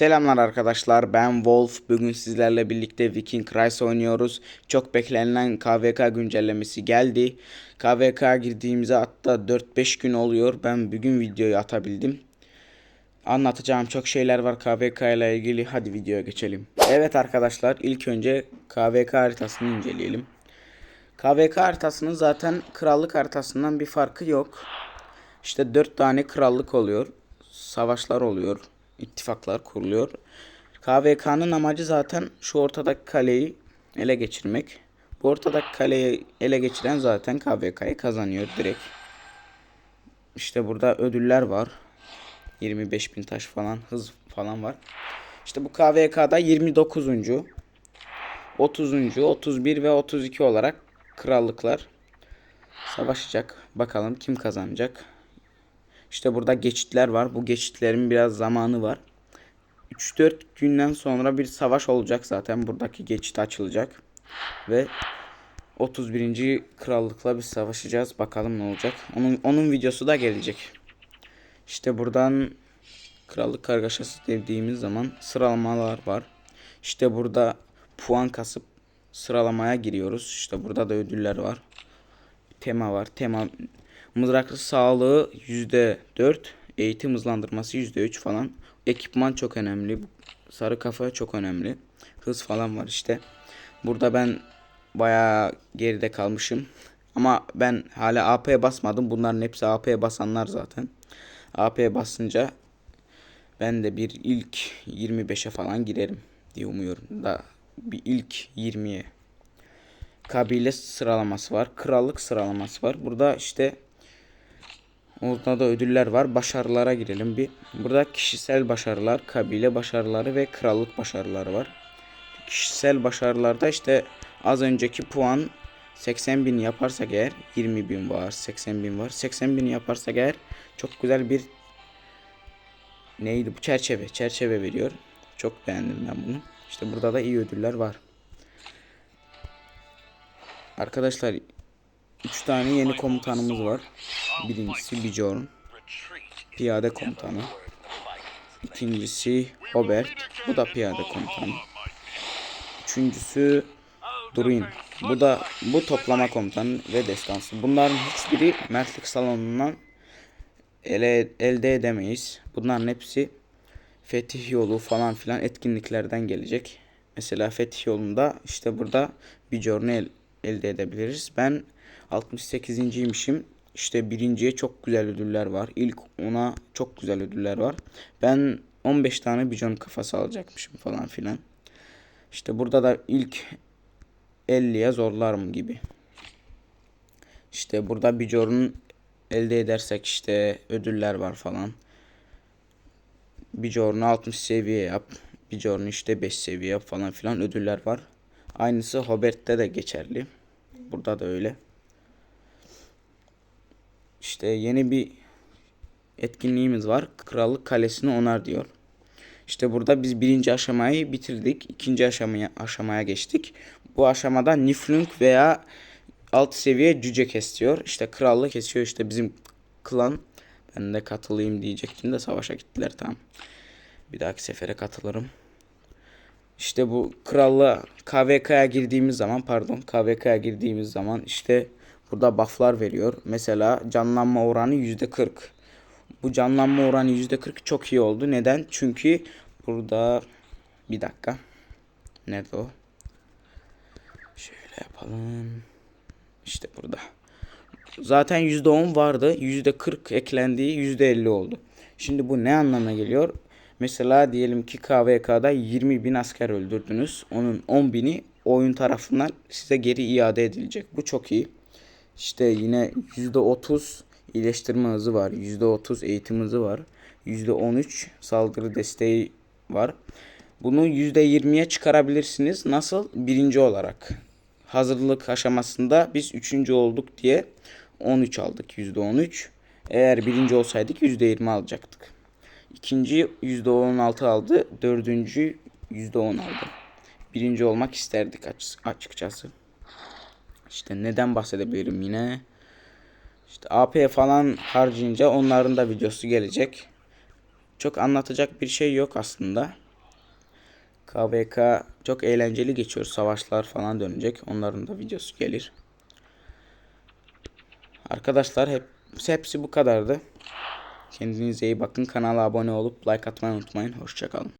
Selamlar arkadaşlar ben Wolf. Bugün sizlerle birlikte Viking Rise oynuyoruz. Çok beklenilen KVK güncellemesi geldi. KVK girdiğimize hatta 4-5 gün oluyor. Ben bugün videoyu atabildim. Anlatacağım çok şeyler var KVK ile ilgili. Hadi videoya geçelim. Evet arkadaşlar ilk önce KVK haritasını inceleyelim. KVK haritasının zaten krallık haritasından bir farkı yok. İşte 4 tane krallık oluyor. Savaşlar oluyor. İttifaklar kuruluyor. KVK'nın amacı zaten şu ortadaki kaleyi ele geçirmek. Bu ortadaki kaleyi ele geçiren zaten KVK'yı kazanıyor direkt. İşte burada ödüller var. 25 bin taş falan hız falan var. İşte bu KVK'da 29. 30. 31 ve 32 olarak krallıklar savaşacak. Bakalım kim kazanacak. İşte burada geçitler var. Bu geçitlerin biraz zamanı var. 3-4 günden sonra bir savaş olacak zaten. Buradaki geçit açılacak. Ve 31. krallıkla biz savaşacağız. Bakalım ne olacak. Onun, onun videosu da gelecek. İşte buradan krallık kargaşası dediğimiz zaman sıralamalar var. İşte burada puan kasıp sıralamaya giriyoruz. İşte burada da ödüller var. Tema var. Tema mızraklı sağlığı %4, eğitim hızlandırması %3 falan. Ekipman çok önemli. Sarı kafa çok önemli. Hız falan var işte. Burada ben bayağı geride kalmışım. Ama ben hala AP'ye basmadım. Bunların hepsi AP'ye basanlar zaten. AP'ye basınca ben de bir ilk 25'e falan girerim diye umuyorum. Da bir ilk 20'ye. Kabile sıralaması var. Krallık sıralaması var. Burada işte Orada da ödüller var. Başarılara girelim bir. Burada kişisel başarılar, kabile başarıları ve krallık başarıları var. Kişisel başarılarda işte az önceki puan 80 bin yaparsak eğer 20 bin var, 80 bin var. 80 bin yaparsak eğer çok güzel bir neydi bu çerçeve, çerçeve veriyor. Çok beğendim ben bunu. İşte burada da iyi ödüller var. Arkadaşlar 3 tane yeni komutanımız var. Birincisi Bjorn. Piyade komutanı. İkincisi Robert. Bu da piyade komutanı. Üçüncüsü Durin. Bu da bu toplama komutanı ve destansı. Bunların hiçbiri mertlik salonundan ele, elde edemeyiz. Bunların hepsi fetih yolu falan filan etkinliklerden gelecek. Mesela fetih yolunda işte burada Bjorn'u el, elde edebiliriz. Ben 68.ymişim. İşte birinciye çok güzel ödüller var. İlk ona çok güzel ödüller var. Ben 15 tane bijon kafası alacakmışım falan filan. İşte burada da ilk 50'ye zorlarım gibi. İşte burada Bjorn'u elde edersek işte ödüller var falan. Bjorn'u 60 seviye yap. Bjorn'u işte 5 seviye yap falan filan ödüller var. Aynısı Hobert'te de geçerli. Burada da öyle. İşte yeni bir etkinliğimiz var. Krallık Kalesi'ni onar diyor. İşte burada biz birinci aşamayı bitirdik. ikinci aşamaya, aşamaya geçtik. Bu aşamada Niflung veya alt seviye cüce kesiyor. İşte krallığı kesiyor işte bizim klan. Ben de katılayım diyecektim de savaşa gittiler tamam. Bir dahaki sefere katılırım. İşte bu krallığa KVK'ya girdiğimiz zaman pardon KVK'ya girdiğimiz zaman işte burada bufflar veriyor. Mesela canlanma oranı %40. Bu canlanma oranı %40 çok iyi oldu. Neden? Çünkü burada bir dakika. Nerede o? Şöyle yapalım. İşte burada. Zaten %10 vardı. %40 eklendiği %50 oldu. Şimdi bu ne anlamına geliyor? Mesela diyelim ki KVK'da 20 bin asker öldürdünüz. Onun 10 bini oyun tarafından size geri iade edilecek. Bu çok iyi. İşte yine %30 iyileştirme hızı var. %30 eğitim hızı var. %13 saldırı desteği var. Bunu %20'ye çıkarabilirsiniz. Nasıl? Birinci olarak. Hazırlık aşamasında biz üçüncü olduk diye 13 aldık. %13. Eğer birinci olsaydık %20 alacaktık. İkinci %16 aldı. Dördüncü %10 aldı. Birinci olmak isterdik açıkçası. İşte neden bahsedebilirim yine. İşte AP falan harcayınca onların da videosu gelecek. Çok anlatacak bir şey yok aslında. KVK çok eğlenceli geçiyor. Savaşlar falan dönecek. Onların da videosu gelir. Arkadaşlar hep, hepsi bu kadardı. Kendinize iyi bakın. Kanala abone olup like atmayı unutmayın. Hoşçakalın.